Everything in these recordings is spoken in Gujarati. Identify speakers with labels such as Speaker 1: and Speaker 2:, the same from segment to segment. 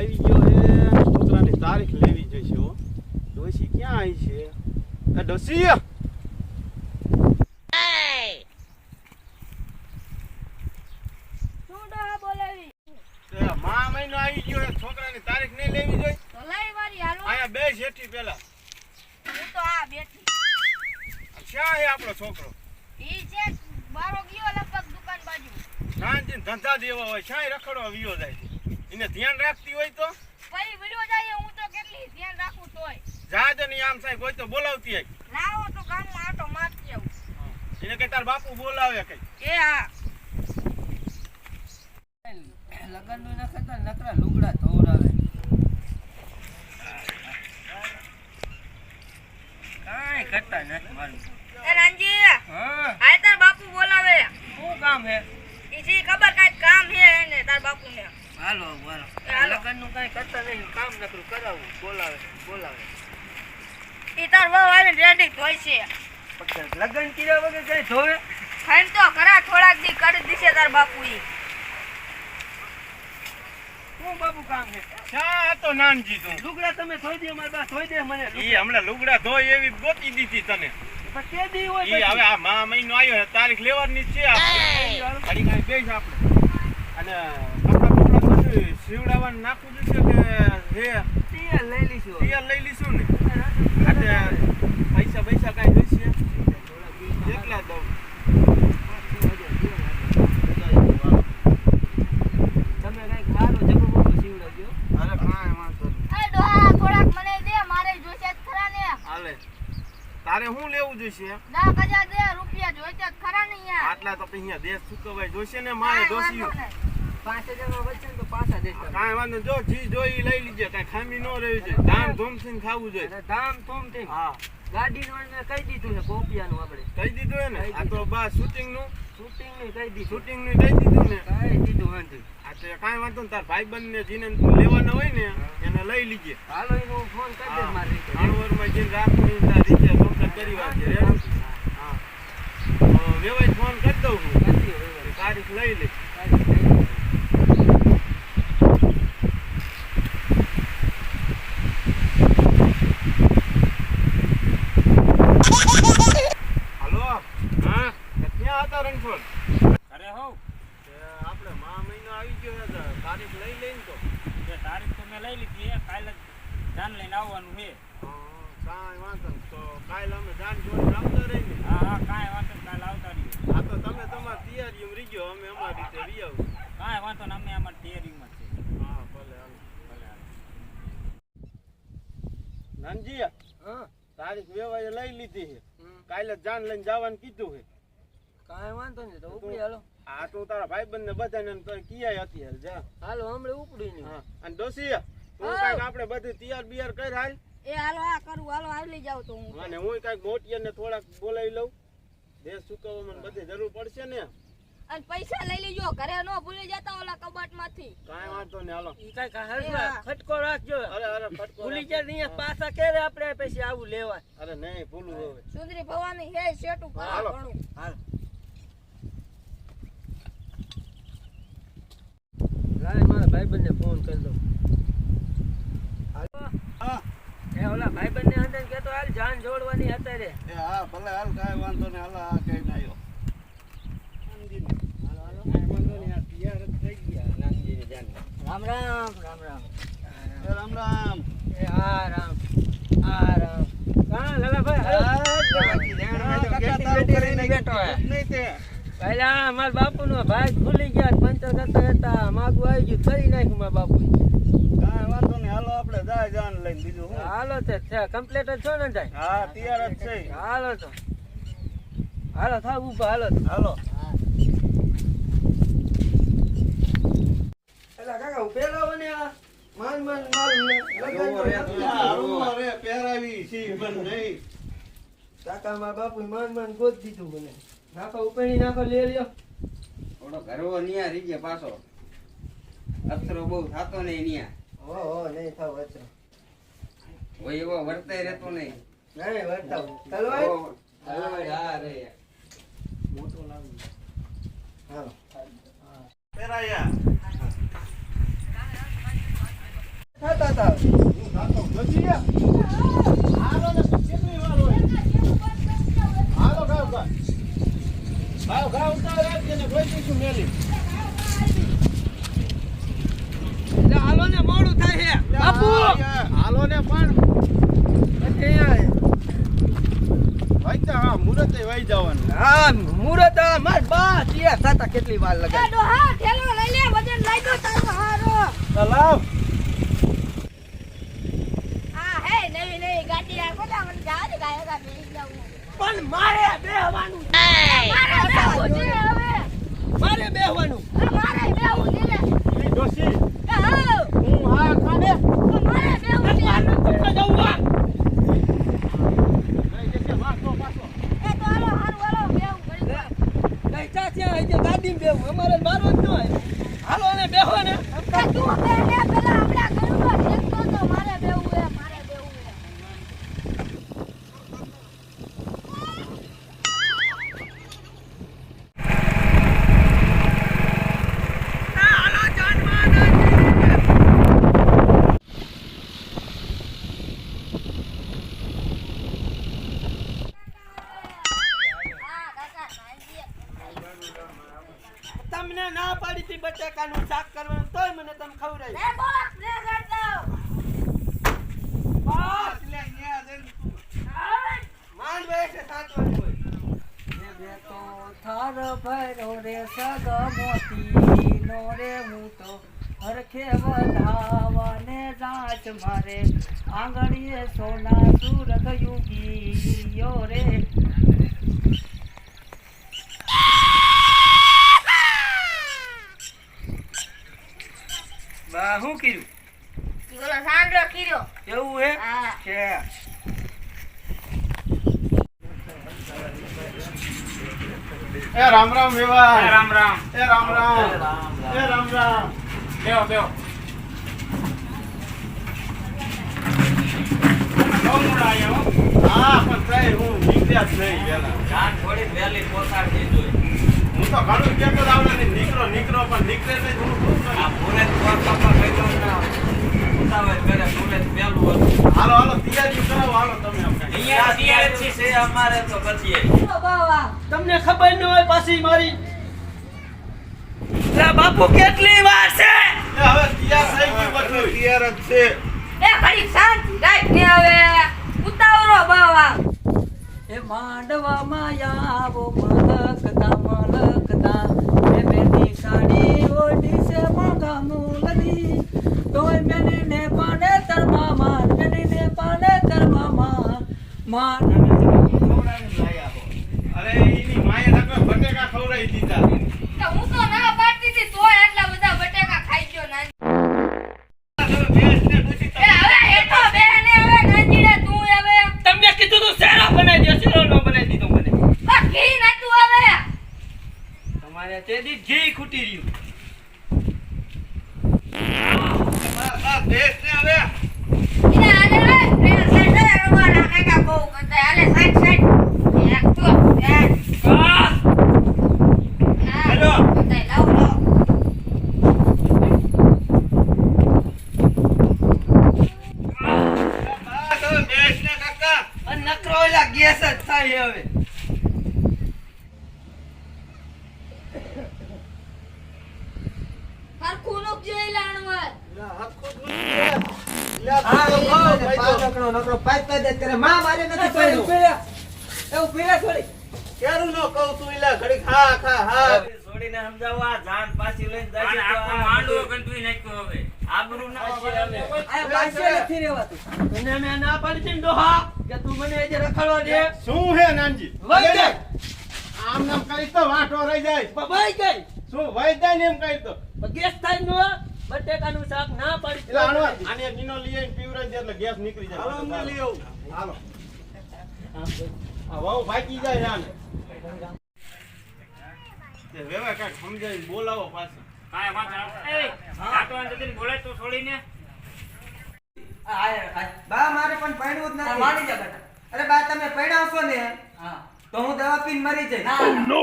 Speaker 1: આવી ગયો છે છોકરાની તારીખ લેવી જોઈશે હો. ડોશી ક્યાં આવી છે? એ ડોસી મા મહિનો આવી ગયો છોકરાની તારીખ નહીં લેવી જોઈ.
Speaker 2: તો લઈ વારી હાલો
Speaker 1: અહીંયા બે જેઠી પેલા.
Speaker 2: આ
Speaker 1: ક્યાં છે આપણો છોકરો?
Speaker 2: ઈ છે બારો ગયો લગભગ દુકાન બાજુ.
Speaker 1: શાંતિ ધંધા દેવા હોય. ક્યાંય રખડવા વિયો જાય છે. એને ધ્યાન રાખતી હોય તો?
Speaker 2: ભાઈ વિડિયો જાય હું તો કેટલી ધ્યાન રાખું તોય.
Speaker 1: જાજે નહીં આમ સાહેબ હોય તો બોલાવતી હોય
Speaker 2: લાવો તો ગામમાં આટો મારતી આવું.
Speaker 1: એને કે તાર બાપુ બોલાવે કઈ?
Speaker 2: એ હા.
Speaker 3: લગનનું નખતા નકરા લુગડા ધોવરાવે કાઈ કરતા નથી મારું.
Speaker 2: એ રાંજી
Speaker 3: હા.
Speaker 2: આ તાર બાપુ બોલાવે.
Speaker 3: શું કામ હે?
Speaker 2: ઈજી ખબર કાંઈક કામ હે એને તાર બાપુ ને
Speaker 3: હાલો હાલો
Speaker 2: એ હાલો.
Speaker 3: લગનનું કાંઈ કરતા નહીં કામ નકરું કરાવું. બોલાવે બોલાવે.
Speaker 2: ઈ તાર બહુ આવીને રેડી ધોઈ છે.
Speaker 3: લગન કર્યા વગર કઈ ધોવે
Speaker 2: ખાઈને તો ખરા થોડાક દી કરી દીશે તાર બાપુ ઈ
Speaker 3: શું બાપુ કામ છે?
Speaker 1: હતો નાનજી તું.
Speaker 3: લુગડા તમે ધોઈ દે મારી બા ધોઈ દે મને
Speaker 1: ઈ હમણાં લુગડા ધોઈ એવી ગોતી દીધી તને.
Speaker 3: પણ કે દી હોય
Speaker 1: ઈ હવે આ મા મહિનો આવ્યો તારીખ લેવાની છે આપણે ઘડી કાંઈ બેસ આપણે. અને બપડા બધું નાખવું જોઈશે કે હે
Speaker 3: પિયર લઈ લઈશું
Speaker 1: પિયર લઈ લીશું ને? પૈસા પૈસા કાંઈ જોઈશે? કેટલા દઉં નહીં. તારે શું લેવું જોઈશે?
Speaker 2: દસ હજાર દે રૂપિયા જોઈશે જ ખરા ને યાર
Speaker 1: આટલા તો અહીંયા દેશ ચૂકવાય જોઈશે ને? મારે દોસ્યું
Speaker 3: પાંચ હજારમાં વચ્ચે તો પાછા દેતા.
Speaker 1: કાંઈ વાંધો. જો જી જોઈ લઈ લીજે. કાંઈ ખામી ન રહેવી જોઈએ. ધામ ધૂમથી ને ખાવું જોઈએ.
Speaker 3: ધામ ધૂમથી
Speaker 1: હા.
Speaker 3: ગાડી નું મેં કહી દીધું છે કોપિયાનું આપણે.
Speaker 1: કહી દીધું ને આ તો બા
Speaker 3: શૂટિંગનું શૂટિંગનું કહી દીધું.
Speaker 1: શૂટિંગનું કહી દીધું ને?
Speaker 3: કહી દીધું વાંધો
Speaker 1: આ તો કાંઈ વાંધો તાર ભાઈબંધ ને જીને લેવાના હોય ને એને લઈ લીજે.
Speaker 3: હાલો એનો ફોન કરી દે મારી રીતે.
Speaker 1: જાનવરમાં જઈને તાર રીતે કરી વાંચે હા. તો વેવાય ફોન કરી દઉં હું. તારીખ લઈ લે.
Speaker 3: તારીખ લઈ લો.
Speaker 1: હાલો હા ક્યાં હતા રણછોડ
Speaker 4: અરે હોવ
Speaker 1: તે આપણે મા મહિનો આવી ગયો છે તો તારીખ લઈ લઈને તો
Speaker 4: તે તારીખ તો મેં લઈ લીધી છે કાલે જ જાન લઈને આવવાનું છે
Speaker 1: હા, કાંઈ વાંધો નહીં. તો કાલે અમે જાન જોડે આવતા રહીને
Speaker 4: હા હા કાંઈ વાંધો નહીં કાલે આવતા રહીએ
Speaker 1: આ તો તમે તમારી તૈયારીમાં રહી ગયો અમે અમારી રીતે રહી આવું
Speaker 4: કાંઈ વાંધો નહીં અમે અમારી તૈયારીમાં જ છે
Speaker 1: હા ભલે હાલો
Speaker 4: ભલે હાલો.
Speaker 1: નાનજી
Speaker 3: હા
Speaker 1: તારીખ વેવાય લઈ લીધી છે. કાલે જાન લઈને જવાનું કીધું છે.
Speaker 3: કાંઈ વાંધો નહીં તો ઉપડી હાલો.
Speaker 1: આ તો તારા ભાઈબંધ ને બધાને તો કિયા હતી હાલ જા.
Speaker 3: હાલો હમણાં ઉપડી ને
Speaker 1: હા અને દોશી તું
Speaker 2: હા.
Speaker 1: કાંઈક આપણે બધું તૈયાર બિયાર કર હાલ.
Speaker 2: એ હાલો આ કરું હાલો આવી જાવ તો હું.
Speaker 1: અને હું કાંઈક મોટિયાને થોડાક બોલાવી લઉં. દેશ ચૂકવવામાં બધી જરૂર પડશે ને.
Speaker 2: અને પૈસા લઈ લેજો. ઘરે નો ભૂલી જતા ઓલા કબાટમાંથી
Speaker 1: કઈ વાંધો નહીં હાલો.
Speaker 3: ઈ હાલમાં
Speaker 2: હા.
Speaker 3: ખટકો રાખજો.
Speaker 1: અરે અરે ફટકો
Speaker 3: ભૂલી. જાય અહીંયા પાછા ક્યારે આપણે પછી આવું લેવા
Speaker 1: અરે નહીં ભૂલું હવે.
Speaker 2: સુંદરી ભવાની હે શેટું
Speaker 1: ભરા હાલો.
Speaker 2: ઘણું
Speaker 3: હાલ. લાય મારા ભાઈબંધને ફોન કરી દઉં. હાલો
Speaker 1: હા.
Speaker 3: એ ઓલા ભાઈબંધને અંદર કેતો હાલ જાન જોડવાની અત્યારે.
Speaker 1: એ હા ભલે હાલ કાંઈ વાંધો નહીં હાલ આ કઈ ના આવ્યો
Speaker 3: હાલો હાલો કાંઈ વાંધો નહીં આ તૈયાર જ થઈ ગયા નાનજીની જાન રામ રામ રામ રામ.
Speaker 1: રામ રામ.
Speaker 3: એ આ રામ. આ રામ. હા પહેલા મારા બાપુ નો ભાઈ ભૂલી ગયા પંચર કરતા કરતા માગું આવી ગયું કરી નાખ્યું મારા બાપુ
Speaker 1: વાંધો નહીં. હાલો આપણે જાય જાન લઈને બીજું
Speaker 3: હાલો તે કમ્પ્લેટ જ છો ને થાય
Speaker 1: હા તૈયાર જ છે.
Speaker 3: હાલો તો. હાલો થાવ ઊભા હાલો.
Speaker 1: હાલો
Speaker 3: એલા કાકા હું પેલા મને આ માન માન
Speaker 1: રે પહેરાવી છી પણ નહીં
Speaker 3: કાકા મારા બાપુ માન માન ગોત દીધું મને. નાખો ઉપેણી નાખો લે લ્યો.
Speaker 5: થોડો ઘરવો નિયા રહી ગયા પાછો. અસરો બહુ થાતો નહીં નિયા.
Speaker 3: હો હો નહીં થાવ અચરો
Speaker 5: હોય એવો વર્તાય રહેતો નહીં.
Speaker 3: નહીં વર્તાવ. તલવાય
Speaker 5: ઓ, હા રે.
Speaker 1: ને કેટલી વાર હોય હાલો ને
Speaker 3: મોડું થાય છે બાપુ
Speaker 1: હાલો. ને પણ
Speaker 3: પછી
Speaker 1: વઈ જા હા મુરતે વઈ જવાનું
Speaker 3: હા મુરત માર બા તૈયાર થતા કેટલી વાર
Speaker 2: એ
Speaker 3: લગાડી
Speaker 2: ડોહા ઠેલો લઈ લે વજન લઈ દો તારો હારો
Speaker 1: તો લાવ
Speaker 2: હા હે નવી નવી ગાડી આ કોલા મને જા દે ગાય ગા બેસી જાઉં
Speaker 3: પણ મારે બેહવાનું.
Speaker 2: મારે બેહવું છે હવે.
Speaker 3: મારે બેહવાનું.
Speaker 2: મારે બેહવું છે
Speaker 1: ડોશી હું. હા ખાને?
Speaker 2: મારે બેહવું છે
Speaker 3: મારે તો જવું આ. ગાડીમાં બેહવું અમારે મારો જ ન હોય. હાલો ને બેહો ને.
Speaker 2: તું પહેલા પેલા આપડા ઘરમાં ઠેકતો તો મારે બેહવું હે મારે બેહવું હે હા કાકા નાનજી
Speaker 3: તમને ના પાડી હતી બટેકાનું શાક કરવાનું તોય મને તમે ખવડાવી
Speaker 2: લે બોલ લે કરતો
Speaker 3: બસ લે ન્યા જઈને માંડ બેસે સાચવાની હોય બે તો થાર ભરો રે સગ મોતી નો રે હું તો હરખે વધાવાને જાચ મારે. આંગળીએ સોના સુરત યુગી યો રે. બા શું કીધું?
Speaker 2: ઓલો સાંડો કીર્યો
Speaker 3: એવું હે?
Speaker 2: હા.
Speaker 1: એ રામ રામ વેવાય
Speaker 4: રામ રામ.
Speaker 1: એ રામ રામ. એ રામ રામ.
Speaker 4: બેહો બેહો. હો.
Speaker 1: હા પણ કઈ હું નીકળ્યા જ નહીં વેલા
Speaker 4: જાન થોડી વેલી દેજો.
Speaker 1: હું તો ઘણું કેતો આવડે નહીં. નીકળો નીકળો પણ નીકળે નહીં હું
Speaker 4: આ કહી દઉં ને, ઉતાવળ કરે, વહેલું હતું.
Speaker 1: હાલો હાલો તૈયારી કરાવો હાલો તમે
Speaker 4: અહીંયા તૈયાર છે અમારે તો કરીએ.
Speaker 3: તમને ખબર ન હોય પાછી મારી બાપુ કેટલી વાર છે?
Speaker 1: એ હવે તૈયાર થઈ ગયું તૈયાર જ છે.
Speaker 2: એ ઘડી શાંતિ રાખ ને હવે. ઉતાવળો બાવા
Speaker 3: એ માંડવામાં આવો મલકતા મલકતા. એ બેની સાડી ઓઢી છે મોગા મૂલની તોય મેને ને પાને તરમામાં મેને ને પાને
Speaker 1: માએ નકર બટેકા ખવડાવી દીધા.
Speaker 2: હું તો ના પાડતી હતી તોય આટલા બધા બટેકા ખાઈ ગયો નાની
Speaker 1: તમે ભેંસને પૂછી
Speaker 2: એ હવે એ તો બેને હવે નાનજીને તું હવે
Speaker 3: તમને કીધું તું શેરો બનાવી દો શેરો નો બનાવી દીધો મને
Speaker 2: આ ઘી નતું હવે
Speaker 3: તમારે તે દી ઘી ખૂટી રહ્યું
Speaker 1: ભેંસને હવે
Speaker 2: ઈને આને રે રેલ સાઈડ રે રવાના કાકા બહુ કરતા હાલે સાઈડ સાઈડ એક તો એક
Speaker 3: આ!
Speaker 1: હેલો.
Speaker 2: બતાય લાવ લાવ
Speaker 1: હા, તમે ભેંસને કાકા
Speaker 3: અને નકરો ઓલા ગેસ જ થાય હવે
Speaker 2: હરખું નું જોઈ લાણવર
Speaker 1: ક્યારું નો કહું તું ઇલા ઘડીક હા ખા હા
Speaker 4: છોડીને સમજાવવા, જાન પાછી લઈને જશે તો આ બધું આબરૂ ના છે હવે.
Speaker 3: તને મેં ના પાડી છે ને ડોહા કે તું મને આજે રખડવા દે
Speaker 1: શું હે નાનજી આમ નામ કરીશ તો વાંટો રહી જાય. શું વઈ જાય ને એમ કરી તો?
Speaker 3: ગેસ થાય બટેકાનું શાક ના પડી
Speaker 1: એટલે આનો આને નીનો લઈ આવીને દે એટલે ગેસ નીકળી જાય. હાલો અમને લઈ આવું. હાલો. આ વાવ ભાગી જાય આને. તે વેવા કાક સમજાય બોલાવો પાછો.
Speaker 4: કાય નહીં. એ, આટવાન જતીને બોલે તો છોડીને.
Speaker 6: બા મારે પણ પૈણવું જ નથી.
Speaker 3: માની જા બેટા
Speaker 6: અરે બા તમે પૈણાવશો ને?
Speaker 3: હા.
Speaker 6: તો હું દવા પીને મરી જઈશ.
Speaker 3: ના નો.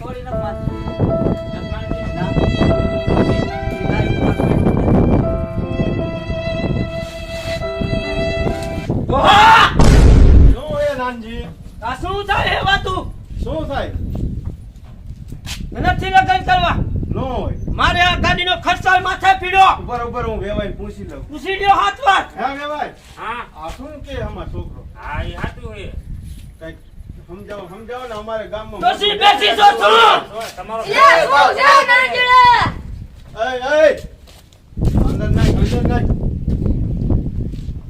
Speaker 3: સોરી ના
Speaker 1: થાય?
Speaker 3: નથી લગન કરવા.
Speaker 1: નો
Speaker 3: મારે આ ગાડીનો ખર્ચો માથે પીડો.
Speaker 1: ઉપર ઉપર હું વેવાય પૂછી લઉં.
Speaker 3: પૂછી લ્યો હાથ વાત
Speaker 1: હા વેવાય
Speaker 4: હા.
Speaker 1: આ શું કે અમાર છોકરો?
Speaker 4: હા એ હાચું હે.
Speaker 1: કઈ સમજાવો સમજાવો ને અમારે ગામમાં
Speaker 3: ડોશી બેસી જો તું?
Speaker 4: તમારો
Speaker 2: લે હું જાઉં નાંદડા
Speaker 1: એય એય અંદર નાખ અંદર નાખ.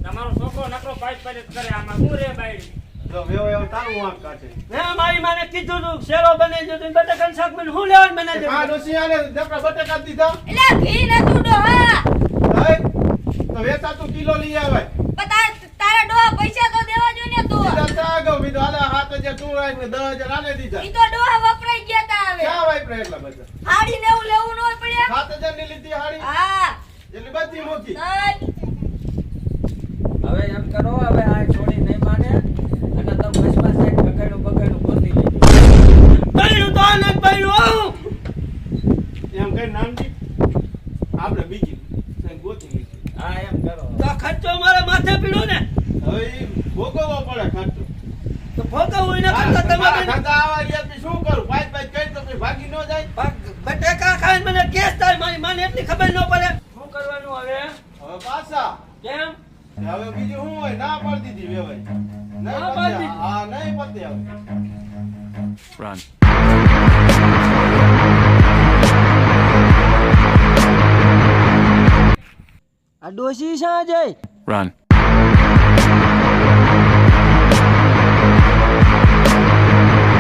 Speaker 4: તમારો છોકરો નકરો પાઇપ પાઇપ કરે આમાં શું રે બાયડી?
Speaker 1: જો
Speaker 3: મારી માને કીધું તું શેરો બનાવી દીધું બટાકાનું શાક મને હું લેવાનું બનાવી
Speaker 1: આ
Speaker 3: દેવું
Speaker 1: ડોશી આને દપડા બટેકા દીધા.
Speaker 2: એટલે ઘી નતું ડોહા
Speaker 1: એય તો વેચાતું કિલો લઈ આવે
Speaker 2: પણ તાર- ડોહા પૈસા તો દેવા જોઈએ ને તું.
Speaker 1: આલે હાથ હજાર તું રાખ ને દસ હજાર દીધા.
Speaker 2: ઈ તો ડોહા વપરાઈ ગયા તા આવે
Speaker 1: ક્યાં વાપરે એટલા બધા?
Speaker 2: હાડી ને એવું લેવું ન હોય પડ્યા
Speaker 1: સાત હજારની લીધી હાડી?
Speaker 2: હા.
Speaker 1: એટલી બધી
Speaker 2: નહીં.
Speaker 3: હવે એમ કરો હવે આ છોડી નહીં માને અને તમે બસમાં સેટ બગાડ્યું બગાડ્યું ગોતી લેજો બૈરું તો આને બૈરું આવું
Speaker 1: એમ કઈ નામજી આપણે બીજી કઈ ગોતી લીધી
Speaker 3: હા એમ કરો તો ખર્ચો મારે પીડો ને?
Speaker 1: હવે ભોગવવો પડે ખર્ચો
Speaker 3: તો ભોગવવું ન કરતા
Speaker 1: તમારે ધંધા આવા રહ્યા શું કરું? પાંચ પાંચ કઈ તો ભાગી ન જાય.
Speaker 3: બટેકા ખાઈને મને કેસ થાય મારી માને એટલી ખબર ન પડે. શું કરવાનું હવે?
Speaker 1: હવે પાછા.
Speaker 3: કેમ?
Speaker 1: હવે બીજું શું હોય? ના પાડી દીધી વેવાઈ. નહીં
Speaker 3: ના પાડી
Speaker 1: હા નહીં પતે હવે.
Speaker 3: આ ડોશી શા જાય
Speaker 7: Run.